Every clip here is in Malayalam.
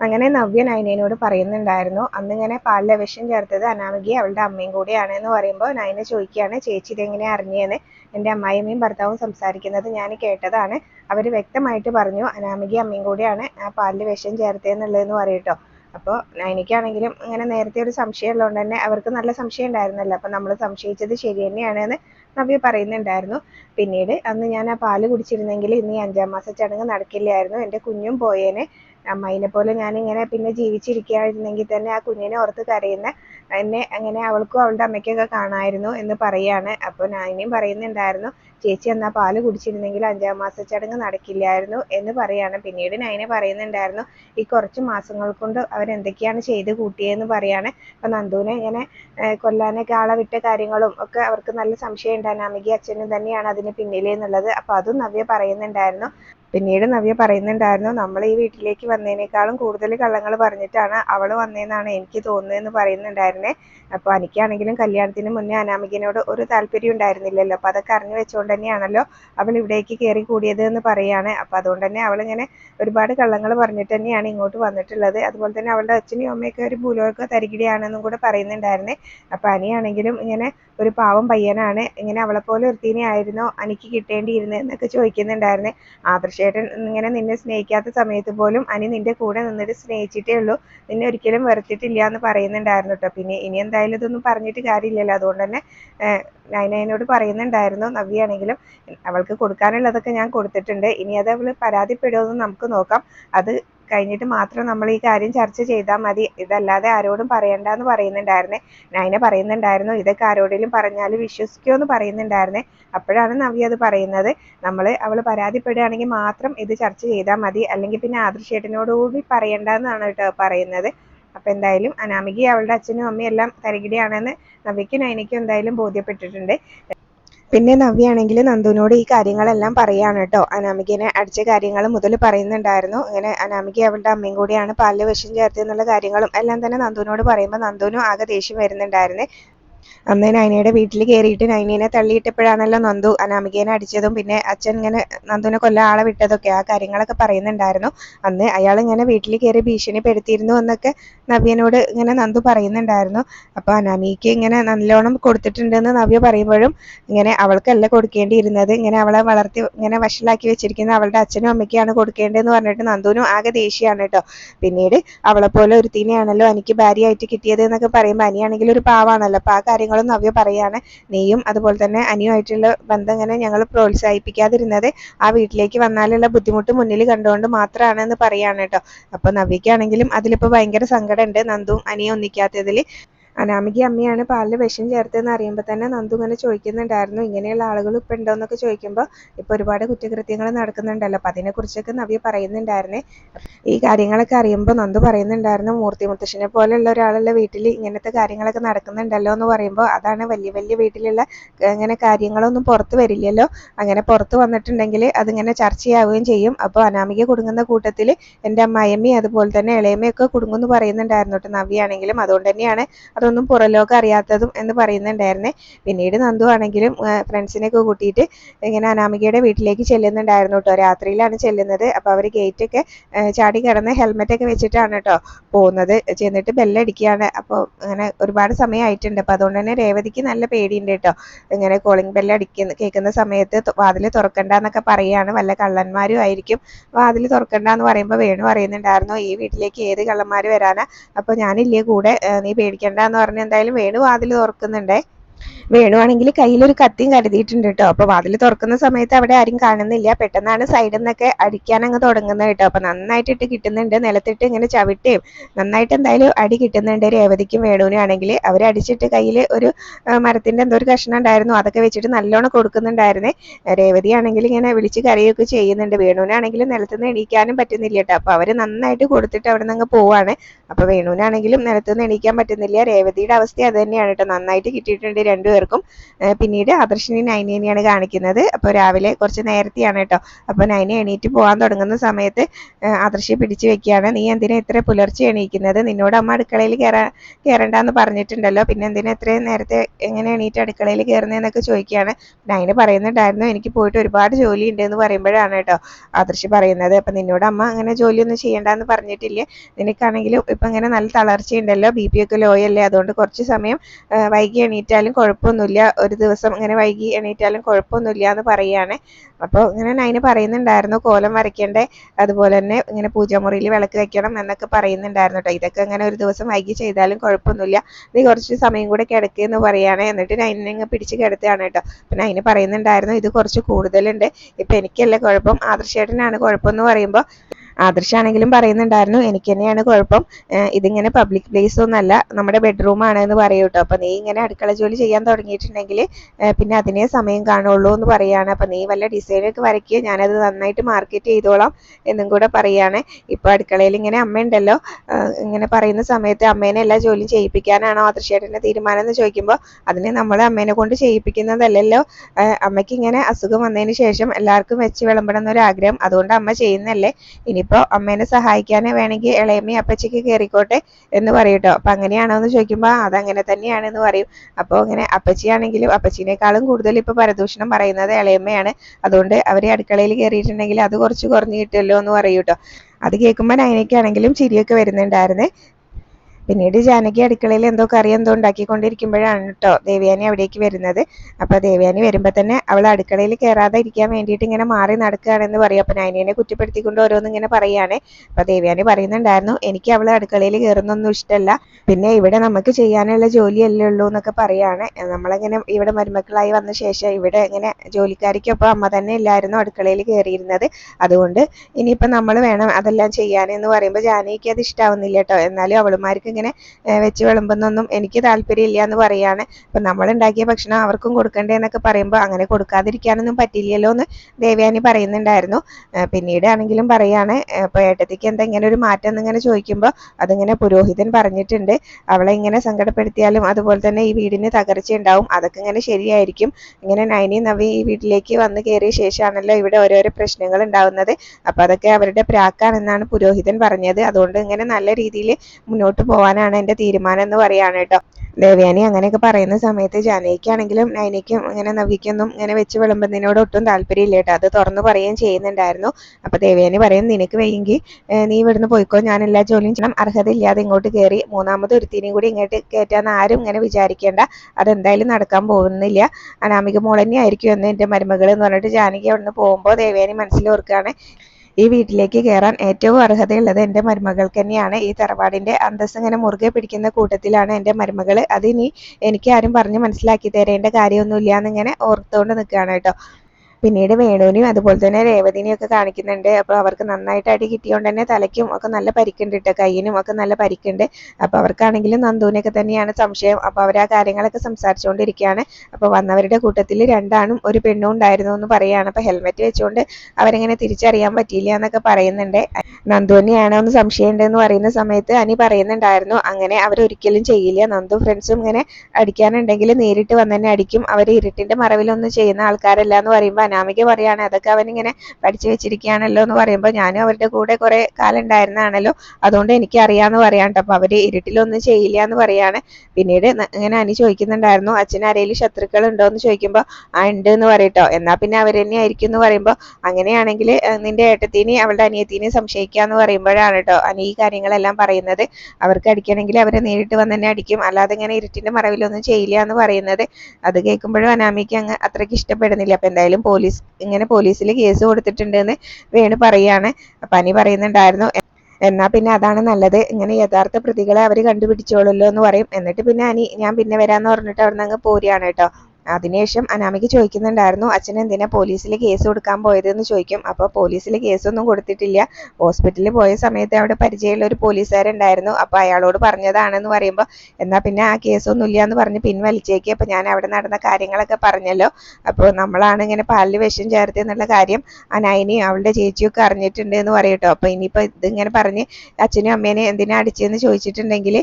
അങ്ങനെ നവ്യ നൈനയോട് പറയുന്നുണ്ടായിരുന്നു. അന്നിങ്ങനെ പാലിലെ വിഷം ചേർത്തത് അനാമികയെ അവളുടെ അമ്മയും കൂടിയാണ് എന്ന് പറയുമ്പോൾ നൈന ചോദിക്കുകയാണ് ചേച്ചി ഇതെങ്ങനെ അറിഞ്ഞേന്ന്? എന്റെ അമ്മായിയമ്മയും ഭർത്താവും സംസാരിക്കുന്നത് ഞാൻ കേട്ടതാണ്. അവർ വ്യക്തമായിട്ട് പറഞ്ഞു അനാമികയും അമ്മയും കൂടിയാണ് ആ പാലിൽ വിഷം ചേർത്തതെന്നുള്ളതെന്ന് പറയട്ടോ. അപ്പോൾ നൈനയ്ക്കാണെങ്കിലും ഇങ്ങനെ നേരത്തെ ഒരു സംശയം ഉള്ളതുകൊണ്ട് തന്നെ അവർക്ക് നല്ല സംശയം ഉണ്ടായിരുന്നല്ലോ. അപ്പോൾ നമ്മൾ സംശയിച്ചത് ശരി തന്നെയാണെന്ന് നവ്യ പറയുന്നുണ്ടായിരുന്നു. പിന്നീട് അന്ന് ഞാൻ ആ പാൽ കുടിച്ചിരുന്നെങ്കിൽ ഇന്ന് ഈ അഞ്ചാം മാസ ചടങ്ങ് നടക്കില്ലായിരുന്നു. എന്റെ കുഞ്ഞും പോയേനെ. അമ്മായിനെ പോലെ ഞാൻ ഞാനിങ്ങനെ പിന്നെ ജീവിച്ചിരിക്കുകയായിരുന്നെങ്കിൽ തന്നെ ആ കുഞ്ഞിനെ ഓർത്ത് കരയുന്ന എന്നെ അങ്ങനെ അവൾക്കും അവളുടെ അമ്മയ്ക്കൊക്കെ കാണായിരുന്നു എന്ന് പറയാണ്. അപ്പോൾ നയനയും പറയുന്നുണ്ടായിരുന്നു ചേച്ചി എന്നാ പാൽ കുടിച്ചിരുന്നെങ്കിൽ അഞ്ചാം മാസ ചടങ്ങ് നടക്കില്ലായിരുന്നു എന്ന് പറയാണ്. പിന്നീട് നൈനെ പറയുന്നുണ്ടായിരുന്നു ഈ കുറച്ച് മാസങ്ങൾ കൊണ്ട് അവരെന്തൊക്കെയാണ് ചെയ്ത് കൂട്ടിയതെന്ന് പറയാണ്. അപ്പം നന്ദുവിനെ ഇങ്ങനെ കൊല്ലാനൊക്കെ ആളെ വിട്ട കാര്യങ്ങളും ഒക്കെ അവർക്ക് നല്ല സംശയം ഉണ്ടായിരുന്നു അമ്മയ്ക്ക് അച്ഛനും തന്നെയാണ് അതിന് പിന്നിലെന്നുള്ളത്. അപ്പൊ അപ്പോൾ അതും നവ്യ പറയുന്നുണ്ടായിരുന്നു. പിന്നീട് നവ്യ പറയുന്നുണ്ടായിരുന്നു നമ്മൾ ഈ വീട്ടിലേക്ക് വന്നതിനേക്കാളും കൂടുതൽ കള്ളങ്ങൾ പറഞ്ഞിട്ടാണ് അവൾ വന്നതെന്നാണ് എനിക്ക് തോന്നുന്നതെന്ന് പറയുന്നുണ്ടായിരുന്നേ. അപ്പോൾ എനിക്കാണെങ്കിലും കല്യാണത്തിന് മുന്നേ അനാമികനോട് ഒരു താല്പര്യം ഉണ്ടായിരുന്നില്ലല്ലോ. അപ്പോൾ അതൊക്കെ അറിഞ്ഞു വെച്ചുകൊണ്ട് തന്നെയാണല്ലോ അവൾ ഇവിടേക്ക് കയറി കൂടിയത് എന്ന് പറയാണ്. അപ്പോൾ അതുകൊണ്ട് തന്നെ അവൾ ഇങ്ങനെ ഒരുപാട് കള്ളങ്ങൾ പറഞ്ഞിട്ട് തന്നെയാണ് ഇങ്ങോട്ട് വന്നിട്ടുള്ളത്. അതുപോലെ തന്നെ അവളുടെ അച്ഛനും അമ്മയൊക്കെ ഒരു ഭൂലോക തരികിടയാണെന്നും കൂടെ പറയുന്നുണ്ടായിരുന്നേ. അപ്പോൾ അനിയാണെങ്കിലും ഇങ്ങനെ ഒരു പാവം പയ്യനാണ്. ഇങ്ങനെ അവളെ പോലെ ഒരുത്തിനെ ആയിരുന്നോ അനിക്ക് കിട്ടേണ്ടിയിരുന്നത് ചോദിക്കുന്നുണ്ടായിരുന്നേ. ചോദിക്കുന്നുണ്ടായിരുന്നേ ആദർശേട്ടൻ ഇങ്ങനെ നിന്നെ സ്നേഹിക്കാത്ത സമയത്ത് പോലും അനി നിന്റെ കൂടെ നിന്നിട്ട് സ്നേഹിച്ചിട്ടേ ഉള്ളൂ. നിന്നെ ഒരിക്കലും വെറുത്തിട്ടില്ല എന്ന് പറയുന്നുണ്ടായിരുന്നു കേട്ടോ. പിന്നെ ഇനി എന്തായാലും ഇതൊന്നും പറഞ്ഞിട്ട് കാര്യമില്ലല്ലോ. അതുകൊണ്ട് തന്നെ നയനയനോട് പറയുന്നുണ്ടായിരുന്നു നവ്യാണെങ്കിലും അവൾക്ക് കൊടുക്കാനുള്ളതൊക്കെ ഞാൻ കൊടുത്തിട്ടുണ്ട്. ഇനി അത് അവൾ പരാതിപ്പെടുമെന്ന് നമുക്ക് നോക്കാം. അത് കഴിഞ്ഞിട്ട് മാത്രം നമ്മൾ ഈ കാര്യം ചർച്ച ചെയ്താൽ മതി. ഇതല്ലാതെ ആരോടും പറയണ്ട എന്ന് പറയുന്നുണ്ടായിരുന്നേ. നയന പറയുന്നുണ്ടായിരുന്നു ഇതൊക്കെ ആരോടെങ്കിലും പറഞ്ഞാൽ വിശ്വസിക്കുമോ എന്ന് പറയുന്നുണ്ടായിരുന്നേ. അപ്പോഴാണ് നവ്യ അത് പറയുന്നത്. നമ്മൾ അവൾ പരാതിപ്പെടുകയാണെങ്കിൽ മാത്രം ഇത് ചർച്ച ചെയ്താൽ മതി. അല്ലെങ്കിൽ പിന്നെ ആദർശേട്ടനോടുകൂടി പറയണ്ടെന്നാണ് കേട്ടോ പറയുന്നത്. അപ്പോൾ എന്തായാലും അനാമികി അവളുടെ അച്ഛനും അമ്മയും എല്ലാം തരികിടയാണെന്ന് നവ്യയ്ക്കും നയനയ്ക്കും എന്തായാലും ബോധ്യപ്പെട്ടിട്ടുണ്ട്. പിന്നെ നവ്യാണെങ്കിൽ നന്ദുവിനോട് ഈ കാര്യങ്ങളെല്ലാം പറയാണ് കേട്ടോ അനാമികനെ അടിച്ച കാര്യങ്ങൾ മുതൽ പറയുന്നുണ്ടായിരുന്നു. ഇങ്ങനെ അനാമിക അവളുടെ അമ്മയും കൂടിയാണ് പാലിൽ വിഷം ചേർത്ത് കാര്യങ്ങളും എല്ലാം തന്നെ നന്ദുവിനോട് പറയുമ്പോൾ നന്ദുവിനും ആകെ ദേഷ്യം വരുന്നുണ്ടായിരുന്നേ. അന്ന് നൈനയുടെ വീട്ടിൽ കയറിയിട്ട് നൈനീനെ തള്ളിയിട്ടപ്പോഴാണല്ലോ നന്ദു അനാമികേനെ അടിച്ചതും പിന്നെ അച്ഛൻ ഇങ്ങനെ നന്ദുവിനെ കൊല്ലാൻ ആളെ വിട്ടതൊക്കെ ആ കാര്യങ്ങളൊക്കെ പറയുന്നുണ്ടായിരുന്നു. അന്ന് അയാൾ ഇങ്ങനെ വീട്ടിൽ കയറി ഭീഷണിപ്പെടുത്തിയിരുന്നു എന്നൊക്കെ നവ്യനോട് ഇങ്ങനെ നന്ദു പറയുന്നുണ്ടായിരുന്നു. അപ്പോൾ അനാമിക്ക് ഇങ്ങനെ നല്ലോണം കൊടുത്തിട്ടുണ്ടെന്ന് നവ്യ പറയുമ്പോഴും ഇങ്ങനെ അവൾക്കല്ല കൊടുക്കേണ്ടിയിരുന്നത് ഇങ്ങനെ അവളെ വളർത്തി ഇങ്ങനെ വഷളാക്കി വെച്ചിരിക്കുന്ന അവളുടെ അച്ഛനും അമ്മയ്ക്കാണ് കൊടുക്കേണ്ടതെന്ന് പറഞ്ഞിട്ട് നന്ദുവിനും ആകെ ദേഷ്യമാണ് കേട്ടോ. പിന്നീട് അവളെ പോലെ ഒരുത്തിനെയാണല്ലോ എനിക്ക് ഭാര്യയായിട്ട് കിട്ടിയത് എന്നൊക്കെ പറയുമ്പോൾ അനിയാണെങ്കിൽ ഒരു പാവാണല്ലോ. അപ്പോൾ ആ കാര്യങ്ങളും നവ്യ പറയാണ്. നീയും അതുപോലെ തന്നെ അനിയുമായിട്ടുള്ള ബന്ധം ഇങ്ങനെ ഞങ്ങൾ പ്രോത്സാഹിപ്പിക്കാതിരുന്നത് ആ വീട്ടിലേക്ക് വന്നാലുള്ള ബുദ്ധിമുട്ട് മുന്നിൽ കണ്ടുകൊണ്ട് മാത്രമാണ് എന്ന് പറയാണ് കേട്ടോ. അപ്പോൾ നവ്യക്കാണെങ്കിലും അതിലിപ്പോൾ ഭയങ്കര സങ്കടമുണ്ട് നന്ദുവും അനിയും ഒന്നിക്കാത്തതിൽ അനാമിക അമ്മയാണ് പാലിൽ വിഷം ചേർത്തതെന്ന് അറിയുമ്പോൾ തന്നെ നന്ദു ഇങ്ങനെ ചോദിക്കുന്നുണ്ടായിരുന്നു ഇങ്ങനെയുള്ള ആളുകൾ ഇപ്പം ഉണ്ടോ? എന്നൊക്കെ ചോദിക്കുമ്പോൾ ഇപ്പോൾ ഒരുപാട് കുറ്റകൃത്യങ്ങൾ നടക്കുന്നുണ്ടല്ലോ. അപ്പം അതിനെക്കുറിച്ചൊക്കെ നവ്യ പറയുന്നുണ്ടായിരുന്നേ. ഈ കാര്യങ്ങളൊക്കെ അറിയുമ്പോൾ നന്ദു പറയുന്നുണ്ടായിരുന്നു മൂർത്തി മുത്തശ്ശനെ പോലെയുള്ള ഒരാളുള്ള വീട്ടിൽ ഇങ്ങനത്തെ കാര്യങ്ങളൊക്കെ നടക്കുന്നുണ്ടല്ലോ എന്ന് പറയുമ്പോൾ അതാണ് വലിയ വലിയ വീട്ടിലുള്ള ഇങ്ങനെ കാര്യങ്ങളൊന്നും പുറത്ത് വരില്ലല്ലോ. അങ്ങനെ പുറത്ത് വന്നിട്ടുണ്ടെങ്കിൽ അതിങ്ങനെ ചർച്ചയാവുകയും ചെയ്യും. അപ്പോൾ അനാമിക കുടുങ്ങുന്ന കൂട്ടത്തിൽ എന്റെ അമ്മായിയമ്മയും അതുപോലെ തന്നെ ഇളയമ്മയൊക്കെ കുടുങ്ങുമെന്ന് പറയുന്നുണ്ടായിരുന്നു കേട്ടോ നവ്യാണെങ്കിലും. അതുകൊണ്ട് തന്നെയാണ് അത് അതൊന്നും പുറലോകം അറിയാത്തതും എന്ന് പറയുന്നുണ്ടായിരുന്നേ. പിന്നീട് നന്ദു ആണെങ്കിലും ഫ്രണ്ട്സിനെയൊക്കെ കൂട്ടിയിട്ട് ഇങ്ങനെ അനാമികയുടെ വീട്ടിലേക്ക് ചെല്ലുന്നുണ്ടായിരുന്നു കേട്ടോ. രാത്രിയിലാണ് ചെല്ലുന്നത്. അപ്പോൾ അവർ ഗേറ്റൊക്കെ ചാടി കിടന്ന് ഹെൽമെറ്റൊക്കെ വെച്ചിട്ടാണ് കേട്ടോ പോകുന്നത്. ചെന്നിട്ട് ബെല്ലടിക്കുകയാണ്. അപ്പോൾ അങ്ങനെ ഒരുപാട് സമയമായിട്ടുണ്ട്. അപ്പോൾ അതുകൊണ്ട് തന്നെ രേവതിക്ക് നല്ല പേടിയുണ്ട് കേട്ടോ. ഇങ്ങനെ കോളിംഗ് ബെല്ലടിക്കുന്ന കേൾക്കുന്ന സമയത്ത് വാതിൽ തുറക്കണ്ട എന്നൊക്കെ പറയുകയാണ് വല്ല കള്ളന്മാരും ആയിരിക്കും. വാതിൽ തുറക്കണ്ട എന്ന് പറയുമ്പോൾ വേണു പറയുന്നുണ്ടായിരുന്നു. ഈ വീട്ടിലേക്ക് ഏത് കള്ളന്മാർ വരാനാ? അപ്പോൾ ഞാനില്ലേ കൂടെ നീ പേടിക്കണ്ട എന്ന് പറഞ്ഞ് എന്തായാലും വേണു വാതിൽ തുറക്കുന്നുണ്ടേ. വേണുവാണെങ്കിൽ കയ്യിലൊരു കത്തിയും കരുതിയിട്ടുണ്ട് കേട്ടോ. അപ്പൊ വാതിൽ തുറക്കുന്ന സമയത്ത് അവിടെ ആരും കാണുന്നില്ല. പെട്ടെന്നാണ് സൈഡിൽ നിന്നൊക്കെ അടിക്കാൻ അങ്ങ് തുടങ്ങുന്നത് കേട്ടോ. അപ്പൊ നന്നായിട്ട് ഇട്ട് കിട്ടുന്നുണ്ട്. നിലത്തിട്ട് ഇങ്ങനെ ചവിട്ടുകയും നന്നായിട്ട് എന്തായാലും അടി കിട്ടുന്നുണ്ട് രേവതിക്കും വേണുവിനും ആണെങ്കിൽ. അവർ അടിച്ചിട്ട് കയ്യിൽ ഒരു മരത്തിന്റെ എന്തോ ഒരു കഷ്ണം ഉണ്ടായിരുന്നു. അതൊക്കെ വെച്ചിട്ട് നല്ലോണം കൊടുക്കുന്നുണ്ടായിരുന്നേ. രേവതി ആണെങ്കിൽ ഇങ്ങനെ വിളിച്ച് കരയൊക്കെ ചെയ്യുന്നുണ്ട്. വേണുവിനാണെങ്കിലും നിലത്തുനിന്ന് എണീക്കാനും പറ്റുന്നില്ല കേട്ടോ. അപ്പൊ അവർ നന്നായിട്ട് കൊടുത്തിട്ട് അവിടെ നിന്ന് പോവാണ്. അപ്പൊ വേണുവിനാണെങ്കിലും നിലത്തുനിന്ന് എണീക്കാൻ പറ്റുന്നില്ല. രേവതിയുടെ അവസ്ഥ അത് തന്നെയാണ് കേട്ടോ. നന്നായിട്ട് കിട്ടിയിട്ടുണ്ട് രണ്ടുപേർക്കും. പിന്നീട് ആദർശിനി നൈനേനെയാണ് കാണിക്കുന്നത്. അപ്പോൾ രാവിലെ കുറച്ച് നേരത്തെയാണ് കേട്ടോ. അപ്പോൾ നൈന എണീറ്റ് പോകാൻ തുടങ്ങുന്ന സമയത്ത് ഏഹ് ആദർശി പിടിച്ചു വെക്കുകയാണ്. നീ എന്തിനാ ഇത്ര പുലർച്ചെ എണീക്കുന്നത്? നിന്നോട് അമ്മ അടുക്കളയിൽ കയറാ കയറണ്ടെന്ന് പറഞ്ഞിട്ടുണ്ടല്ലോ. പിന്നെ എന്തിനാ ഇത്രയും നേരത്തെ എങ്ങനെ എണീറ്റ് അടുക്കളയിൽ കയറുന്നതെന്നൊക്കെ ചോദിക്കുകയാണ്. നൈന പറയുന്നുണ്ടായിരുന്നു എനിക്ക് പോയിട്ട് ഒരുപാട് ജോലി ഉണ്ട് എന്ന് പറയുമ്പോഴാണ് കേട്ടോ ആദർശി പറയുന്നത്. അപ്പം നിന്നോട് അമ്മ അങ്ങനെ ജോലിയൊന്നും ചെയ്യണ്ടെന്ന് പറഞ്ഞിട്ടില്ലേ? നിനക്കാണെങ്കിലും ഇപ്പം ഇങ്ങനെ നല്ല തളർച്ചയുണ്ടല്ലോ. ബി പി ഒക്കെ ലോ അല്ലേ? അതുകൊണ്ട് കുറച്ച് സമയം വൈകി എണീറ്റാലും കുഴപ്പമൊന്നുമില്ല. ഒരു ദിവസം ഇങ്ങനെ വൈകി എണീറ്റാലും കുഴപ്പമൊന്നുമില്ല എന്ന് പറയുകയാണ്. അപ്പോൾ ഇങ്ങനെ നൈന് പറയുന്നുണ്ടായിരുന്നു കോലം വരയ്ക്കണ്ടേ അതുപോലെ തന്നെ ഇങ്ങനെ പൂജാമുറിയിൽ വിളക്ക് വെക്കണം എന്നൊക്കെ പറയുന്നുണ്ടായിരുന്നു കേട്ടോ. ഇതൊക്കെ ഇങ്ങനെ ഒരു ദിവസം വൈകി ചെയ്താലും കുഴപ്പമൊന്നുമില്ല. നീ കുറച്ച് സമയം കൂടെ കിടക്കുക എന്ന് പറയുകയാണ്. എന്നിട്ട് നൈനെ ഇങ്ങ് പിടിച്ച് കിടത്തുകയാണ് കേട്ടോ. അപ്പം നൈന് പറയുന്നുണ്ടായിരുന്നു ഇത് കുറച്ച് കൂടുതലുണ്ട്. ഇപ്പം എനിക്കല്ല കുഴപ്പം. ആദർശേട്ടനാണ് കുഴപ്പം എന്ന് പറയുമ്പോൾ ആദർശാണെങ്കിലും പറയുന്നുണ്ടായിരുന്നു. എനിക്ക് തന്നെയാണ് കുഴപ്പം ഇതിങ്ങനെ പബ്ലിക് പ്ലേസ് ഒന്നല്ല നമ്മുടെ ബെഡ്റൂം ആണ് എന്ന് പറയൂ കേട്ടോ അപ്പൊ നീ ഇങ്ങനെ അടുക്കള ജോലി ചെയ്യാൻ തുടങ്ങിയിട്ടുണ്ടെങ്കിൽ പിന്നെ അതിനെ സമയം കാണുള്ളൂ എന്ന് പറയാണ്. അപ്പൊ നീ വല്ല ഡിസൈനൊക്കെ വരയ്ക്കുക ഞാനത് നന്നായിട്ട് മാർക്കറ്റ് ചെയ്തോളാം എന്നും കൂടെ പറയാണ്. ഇപ്പൊ അടുക്കളയിൽ ഇങ്ങനെ അമ്മ ഉണ്ടല്ലോ. ഇങ്ങനെ പറയുന്ന സമയത്ത് അമ്മേനെ എല്ലാ ജോലിയും ചെയ്യിപ്പിക്കാനാണോ ആദർശേട്ടന്റെ തീരുമാനം എന്ന് ചോദിക്കുമ്പോൾ അതിനെ നമ്മൾ അമ്മേനെ കൊണ്ട് ചെയ്യിപ്പിക്കുന്നതല്ലല്ലോ. അമ്മയ്ക്ക് ഇങ്ങനെ അസുഖം വന്നതിന് ശേഷം എല്ലാവർക്കും വെച്ച് വിളമ്പണം എന്നൊരു ആഗ്രഹം അതുകൊണ്ട് അമ്മ ചെയ്യുന്നല്ലേ ഇനിയിപ്പോൾ അമ്മേനെ സഹായിക്കാനേ വേണമെങ്കിൽ ഇളയമ്മ അപ്പച്ചിക്ക് കയറിക്കോട്ടെ എന്ന് പറയും കേട്ടോ അപ്പം അങ്ങനെയാണോ എന്ന് ചോദിക്കുമ്പോൾ അതങ്ങനെ തന്നെയാണ് എന്ന് പറയും. അപ്പോൾ ഇങ്ങനെ അപ്പച്ചിയാണെങ്കിലും അപ്പച്ചിനേക്കാളും കൂടുതൽ ഇപ്പോൾ പരദൂഷണം പറയുന്നത് ഇളയമ്മയാണ്. അതുകൊണ്ട് അവർ അടുക്കളയിൽ കയറിയിട്ടുണ്ടെങ്കിൽ അത് കുറച്ച് കുറഞ്ഞു കിട്ടുമല്ലോ എന്ന് പറയും കേട്ടോ അത് കേൾക്കുമ്പോൾ നയനയ്ക്കാണെങ്കിലും ചിരിയൊക്കെ വരുന്നുണ്ടായിരുന്നേ. പിന്നീട് ജാനകി അടുക്കളയിൽ എന്തോ കറി എന്തോ ഉണ്ടാക്കിക്കൊണ്ടിരിക്കുമ്പോഴാണ് കേട്ടോ ദേവയാനി അവിടേക്ക് വരുന്നത്. അപ്പോൾ ദേവയാനി വരുമ്പോൾ തന്നെ അവൾ അടുക്കളയിൽ കയറാതെ ഇരിക്കാൻ വേണ്ടിയിട്ട് ഇങ്ങനെ മാറി നടക്കുകയാണെന്ന് പറയും. അപ്പോൾ നൈനേനെ കുറ്റപ്പെടുത്തിക്കൊണ്ട് ഓരോന്ന് ഇങ്ങനെ പറയുകയാണ്. അപ്പോൾ ദേവയാനി പറയുന്നുണ്ടായിരുന്നു എനിക്ക് അവൾ അടുക്കളയിൽ കയറുന്നൊന്നും ഇഷ്ടമല്ല പിന്നെ ഇവിടെ നമുക്ക് ചെയ്യാനുള്ള ജോലിയല്ലേ ഉള്ളൂ എന്നൊക്കെ പറയാണ്. നമ്മളിങ്ങനെ ഇവിടെ മരുമക്കളായി വന്ന ശേഷം ഇവിടെ ഇങ്ങനെ ജോലിക്കാരിക്കൊപ്പം അമ്മ തന്നെ ഇല്ലായിരുന്നു അടുക്കളയിൽ കയറിയിരുന്നത് അതുകൊണ്ട് ഇനിയിപ്പോൾ നമ്മൾ വേണം അതെല്ലാം ചെയ്യാൻ എന്ന് പറയുമ്പോൾ ജാനകിക്ക് അത് ഇഷ്ടാവുന്നില്ല കേട്ടോ എന്നാലും അവളുമാർക്ക് ഇങ്ങനെ വെച്ച് വിളമ്പുന്നൊന്നും എനിക്ക് താല്പര്യമില്ല എന്ന് പറയാണ്. അപ്പം നമ്മളുണ്ടാക്കിയ ഭക്ഷണം അവർക്കും കൊടുക്കണ്ടേ എന്നൊക്കെ പറയുമ്പോൾ അങ്ങനെ കൊടുക്കാതിരിക്കാനൊന്നും പറ്റില്ലല്ലോ എന്ന് ദേവയാനി പറയുന്നുണ്ടായിരുന്നു. പിന്നീട് ആണെങ്കിലും പറയാണ് ഇപ്പോൾ ഏട്ടത്തിക്ക് എന്താ ഇങ്ങനെ ഒരു മാറ്റം എന്നിങ്ങനെ ചോദിക്കുമ്പോൾ അതിങ്ങനെ പുരോഹിതൻ പറഞ്ഞിട്ടുണ്ട്. അവളെ ഇങ്ങനെ സങ്കടപ്പെടുത്തിയാലും അതുപോലെ തന്നെ ഈ വീടിന് തകർച്ച ഉണ്ടാവും. അതൊക്കെ ഇങ്ങനെ ശരിയായിരിക്കും. ഇങ്ങനെ നൈനി നവി ഈ വീട്ടിലേക്ക് വന്ന് കയറിയ ശേഷമാണല്ലോ ഇവിടെ ഓരോരോ പ്രശ്നങ്ങൾ ഉണ്ടാവുന്നത്. അപ്പം അതൊക്കെ അവരുടെ പ്രാക്കാണെന്നാണ് പുരോഹിതൻ പറഞ്ഞത്. അതുകൊണ്ട് ഇങ്ങനെ നല്ല രീതിയിൽ മുന്നോട്ട് പോകാനാണ് എന്റെ തീരുമാനം എന്ന് പറയാണ് കേട്ടോ. ദേവയാനി അങ്ങനെയൊക്കെ പറയുന്ന സമയത്ത് ജാനകിക്കാണെങ്കിലും നൈനയ്ക്കും ഇങ്ങനെ നവിക്കൊന്നും ഇങ്ങനെ വെച്ച് വിളമ്പുന്നതിനോട് ഒട്ടും താല്പര്യമില്ല കേട്ടോ. അത് തുറന്നു പറയുകയും ചെയ്യുന്നുണ്ടായിരുന്നു. അപ്പോൾ ദേവയാനി പറയും നിനക്ക് വയ്യെങ്കിൽ നീ ഇവിടുന്ന് പോയിക്കോ. ഞാൻ എല്ലാ ജോലിയും ചെയ്യണം. അർഹതയില്ലാതെ ഇങ്ങോട്ട് കയറി മൂന്നാമത് ഒരുത്തിനെയും കൂടി ഇങ്ങോട്ട് കയറ്റാന്ന് ആരും ഇങ്ങനെ വിചാരിക്കേണ്ട. അതെന്തായാലും നടക്കാൻ പോകുന്നില്ല. അനാമിക മോൾ ആയിരിക്കും എന്ന് എന്റെ മരുമകൾ എന്ന് പറഞ്ഞിട്ട് ജാനകി അവിടുന്ന് പോകുമ്പോൾ ദേവയാനി മനസ്സിൽ ഓർക്കുകയാണ്. ഈ വീട്ടിലേക്ക് കയറാൻ ഏറ്റവും അർഹതയുള്ളത് എന്റെ മരുമകൾക്ക് തന്നെയാണ്. ഈ തറവാടിന്റെ അന്തസ്സ് ഇങ്ങനെ മുറുകെ പിടിക്കുന്ന കൂട്ടത്തിലാണ് എന്റെ മരുമകൾ അതിനി എനിക്ക് ആരും പറഞ്ഞ് മനസ്സിലാക്കി തരേണ്ട കാര്യമൊന്നുമില്ല എന്നിങ്ങനെ ഓർത്തുകൊണ്ട് നിൽക്കുകയാണ് കേട്ടോ. പിന്നീട് വേണുവിനെയും അതുപോലെ തന്നെ രേവതിനെയും ഒക്കെ കാണിക്കുന്നുണ്ട്. അപ്പോൾ അവർക്ക് നന്നായിട്ട് അടി കിട്ടിയോണ്ട് തന്നെ തലയ്ക്കും ഒക്കെ നല്ല പരിക്കുണ്ട് കേട്ടോ കയ്യിനും ഒക്കെ നല്ല പരിക്കുണ്ട്. അപ്പോൾ അവർക്കാണെങ്കിലും നന്ദുവിനൊക്കെ തന്നെയാണ് സംശയം. അപ്പോൾ അവർ ആ കാര്യങ്ങളൊക്കെ സംസാരിച്ചുകൊണ്ടിരിക്കുകയാണ്. അപ്പോൾ വന്നവരുടെ കൂട്ടത്തിൽ രണ്ടാണും ഒരു പെണ്ണും ഉണ്ടായിരുന്നു എന്ന് പറയുകയാണ്. അപ്പോൾ ഹെൽമെറ്റ് വെച്ചുകൊണ്ട് അവരെങ്ങനെ തിരിച്ചറിയാൻ പറ്റിയില്ല എന്നൊക്കെ പറയുന്നുണ്ട്. നന്ദു തന്നെയാണോ എന്ന് സംശയമുണ്ടെന്ന് പറയുന്ന സമയത്ത് അനി പറയുന്നുണ്ടായിരുന്നു. അങ്ങനെ അവർ ഒരിക്കലും ചെയ്യില്ല. നന്ദു ഫ്രണ്ട്സും ഇങ്ങനെ അടിക്കാനുണ്ടെങ്കിൽ നേരിട്ട് വന്ന് തന്നെ അടിക്കും. അവർ ഇരുട്ടിന്റെ മറവിലൊന്നും ചെയ്യുന്ന ആൾക്കാരല്ല എന്ന് പറയുമ്പോൾ അനാമിക പറയാണ് അതൊക്കെ അവനിങ്ങനെ പഠിച്ചു വെച്ചിരിക്കുകയാണല്ലോ എന്ന് പറയുമ്പോൾ ഞാനും അവരുടെ കൂടെ കുറെ കാലം ഉണ്ടായിരുന്നാണല്ലോ. അതുകൊണ്ട് എനിക്ക് അറിയാന്ന് പറയാണ്ട് അപ്പൊ അവർ ഇരുട്ടിലൊന്നും ചെയ്യില്ല എന്ന് പറയാണ്. പിന്നീട് ഇങ്ങനെ അനി ചോദിക്കുന്നുണ്ടായിരുന്നു അച്ഛൻ ആരെങ്കിലും ശത്രുക്കൾ ഉണ്ടോ? എന്ന് ചോദിക്കുമ്പോൾ ആ ഉണ്ട് എന്ന് പറയട്ടോ. എന്നാ പിന്നെ അവർ തന്നെ ആയിരിക്കും എന്ന് പറയുമ്പോൾ അങ്ങനെയാണെങ്കിൽ നിന്റെ ഏട്ടത്തിനെ അവളുടെ അനിയത്തിനെ സംശയിക്കാന്ന് പറയുമ്പോഴാണ് കേട്ടോ അനി ഈ കാര്യങ്ങളെല്ലാം പറയുന്നത്. അവർക്ക് അടിക്കണമെങ്കിൽ അവരെ നേരിട്ട് വന്ന് തന്നെ അടിക്കും. അല്ലാതെ ഇങ്ങനെ ഇരുട്ടിന്റെ മറവിലൊന്നും ചെയ്യില്ല എന്ന് പറയുന്നത്. അത് കേൾക്കുമ്പോഴും അനാമിക്ക് അങ്ങ് അത്രയ്ക്ക് ഇഷ്ടപ്പെടുന്നില്ല. അപ്പൊ എന്തായാലും പോലീസ് ഇങ്ങനെ പോലീസിൽ കേസ് കൊടുത്തിട്ടുണ്ടെന്ന് വേണു പറയാണ്. അപ്പൊ അനി പറയുന്നുണ്ടായിരുന്നു "എ- എന്നാ പിന്നെ അതാണ് നല്ലത്. ഇങ്ങനെ യഥാർത്ഥ പ്രതികളെ അവർ കണ്ടുപിടിച്ചോളല്ലോ എന്ന് പറയും. എന്നിട്ട് പിന്നെ അനി ഞാൻ പിന്നെ വരാന്ന് പറഞ്ഞിട്ട് അവിടെ നിന്ന് അങ്ങ് പോരുകയാണ് കേട്ടോ. അതിനുശേഷം അനാമിക ചോദിക്കുന്നുണ്ടായിരുന്നു അച്ഛൻ എന്തിനാ പോലീസിൽ കേസ് കൊടുക്കാൻ പോയതെന്ന് ചോദിക്കും. അപ്പോൾ പോലീസിൽ കേസൊന്നും കൊടുത്തിട്ടില്ല. ഹോസ്പിറ്റലിൽ പോയ സമയത്ത് അവിടെ പരിചയമുള്ള ഒരു പോലീസുകാരുണ്ടായിരുന്നു. അപ്പോൾ അയാളോട് പറഞ്ഞതാണെന്ന് പറയുമ്പോൾ എന്നാൽ പിന്നെ ആ കേസൊന്നുമില്ല എന്ന് പറഞ്ഞ് പിൻവലിച്ചേക്ക്. അപ്പോൾ ഞാൻ അവിടെ നടന്ന കാര്യങ്ങളൊക്കെ പറഞ്ഞല്ലോ. അപ്പോൾ നമ്മളാണ് ഇങ്ങനെ പാലിൽ വിഷം ചേർത്ത് എന്നുള്ള കാര്യം ആ നൈനിയും അവളുടെ ചേച്ചിയൊക്കെ അറിഞ്ഞിട്ടുണ്ട് എന്ന് പറയട്ടോ അപ്പോൾ ഇനിയിപ്പോൾ ഇതിങ്ങനെ പറഞ്ഞ് അച്ഛനും അമ്മേനെ എന്തിനാ അടിച്ചതെന്ന് ചോദിച്ചിട്ടുണ്ടെങ്കിൽ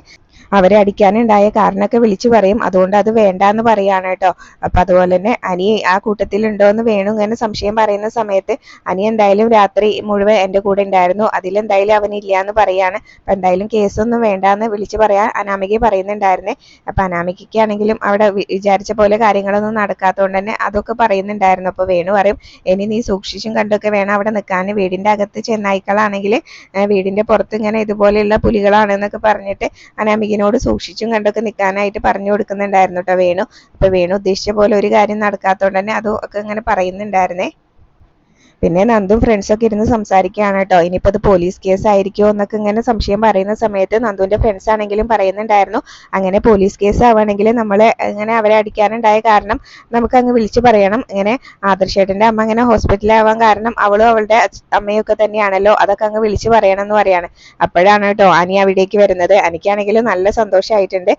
അവരെ അടിക്കാനുണ്ടായ കാരണമൊക്കെ വിളിച്ചു പറയും. അതുകൊണ്ട് അത് വേണ്ടാന്ന് പറയാണ് കേട്ടോ. അപ്പൊ അതുപോലെ തന്നെ അനി ആ കൂട്ടത്തിലുണ്ടോ എന്ന് വേണു ഇങ്ങനെ സംശയം പറയുന്ന സമയത്ത് അനി എന്തായാലും രാത്രി മുഴുവൻ എന്റെ കൂടെ ഉണ്ടായിരുന്നു. അതിലെന്തായാലും അവനില്ല എന്ന് പറയാണ്. അപ്പൊ എന്തായാലും കേസൊന്നും വേണ്ടാന്ന് വിളിച്ചു പറയാൻ അനാമിക പറയുന്നുണ്ടായിരുന്നേ. അപ്പൊ അനാമികയ്ക്കാണെങ്കിലും അവിടെ വിചാരിച്ച പോലെ കാര്യങ്ങളൊന്നും നടക്കാത്തതുകൊണ്ട് തന്നെ അതൊക്കെ പറയുന്നുണ്ടായിരുന്നു. അപ്പൊ വേണു പറയും ഇനി നീ സൂക്ഷിച്ചും കണ്ടൊക്കെ വേണം അവിടെ നിൽക്കാൻ. വീടിന്റെ അകത്ത് ചെന്നായ്ക്കളാണെങ്കിൽ വീടിന്റെ പുറത്ത് ഇങ്ങനെ ഇതുപോലെയുള്ള പുലികളാണെന്നൊക്കെ പറഞ്ഞിട്ട് അനാമികനോട് സൂക്ഷിച്ചും കണ്ടൊക്കെ നിൽക്കാനായിട്ട് പറഞ്ഞു കൊടുക്കുന്നുണ്ടായിരുന്നു കേട്ടോ വേണു. അപ്പൊ വേണു ഉദ്ദേശിച്ച പോലെ ഒരു കാര്യം നടക്കാത്തതുകൊണ്ട് തന്നെ അതും ഒക്കെ ഇങ്ങനെ പറയുന്നുണ്ടായിരുന്നേ. പിന്നെ നന്ദും ഫ്രണ്ട്സൊക്കെ ഇരുന്ന് സംസാരിക്കുകയാണ് കേട്ടോ. ഇനിയിപ്പോൾ അത് പോലീസ് കേസ് ആയിരിക്കുമോ എന്നൊക്കെ ഇങ്ങനെ സംശയം പറയുന്ന സമയത്ത് നന്ദുവിന്റെ ഫ്രണ്ട്സ് ആണെങ്കിലും പറയുന്നുണ്ടായിരുന്നു. അങ്ങനെ പോലീസ് കേസ് ആവുകയാണെങ്കിൽ നമ്മൾ ഇങ്ങനെ അവരെ അടിക്കാനുണ്ടായ കാരണം നമുക്ക് അങ്ങ് വിളിച്ചു പറയണം. ഇങ്ങനെ ആദർശേട്ടന്റെ അമ്മ ഇങ്ങനെ ഹോസ്പിറ്റലാവാൻ കാരണം അവളും അവളുടെ അമ്മയൊക്കെ തന്നെയാണല്ലോ. അതൊക്കെ അങ്ങ് വിളിച്ചു പറയണം എന്ന് പറയാണ്. അപ്പോഴാണ് കേട്ടോ അനി അവിടേക്ക് വരുന്നത്. എനിക്കാണെങ്കിലും നല്ല സന്തോഷമായിട്ടുണ്ട്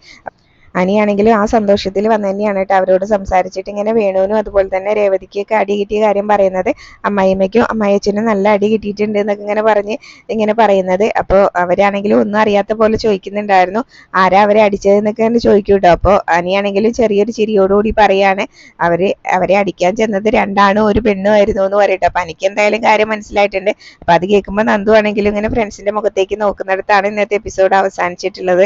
അനിയാണെങ്കിലും ആ സന്തോഷത്തിൽ വന്ന് തന്നെയാണ് കേട്ടോ അവരോട് സംസാരിച്ചിട്ട് ഇങ്ങനെ വേണുവിനും അതുപോലെ തന്നെ രേവതിക്കൊക്കെ അടി കിട്ടിയ കാര്യം പറയുന്നത്. അമ്മായിമ്മയ്ക്കും അമ്മായിയച്ഛനും നല്ല അടി കിട്ടിയിട്ടുണ്ട് എന്നൊക്കെ ഇങ്ങനെ പറഞ്ഞ് ഇങ്ങനെ പറയുന്നത്. അപ്പോൾ അവരാണെങ്കിലും ഒന്നും അറിയാത്ത പോലെ ചോദിക്കുന്നുണ്ടായിരുന്നു. ആരാ അവരെ അടിച്ചതെന്നൊക്കെ തന്നെ ചോദിക്കും കേട്ടോ. അപ്പോൾ അനിയാണെങ്കിലും ചെറിയൊരു ചിരിയോടുകൂടി പറയാണ്. അവർ അവരെ അടിക്കാൻ ചെന്നത് രണ്ടാണും ഒരു പെണ്ണും ആയിരുന്നു എന്ന് പറയട്ടെ. അപ്പൊ എനിക്ക് എന്തായാലും കാര്യം മനസ്സിലായിട്ടുണ്ട്. അപ്പൊ അത് കേൾക്കുമ്പോൾ നന്ദു ആണെങ്കിലും ഇങ്ങനെ ഫ്രണ്ട്സിന്റെ മുഖത്തേക്ക് നോക്കുന്നിടത്താണ് ഇന്നത്തെ എപ്പിസോഡ് അവസാനിച്ചിട്ടുള്ളത്.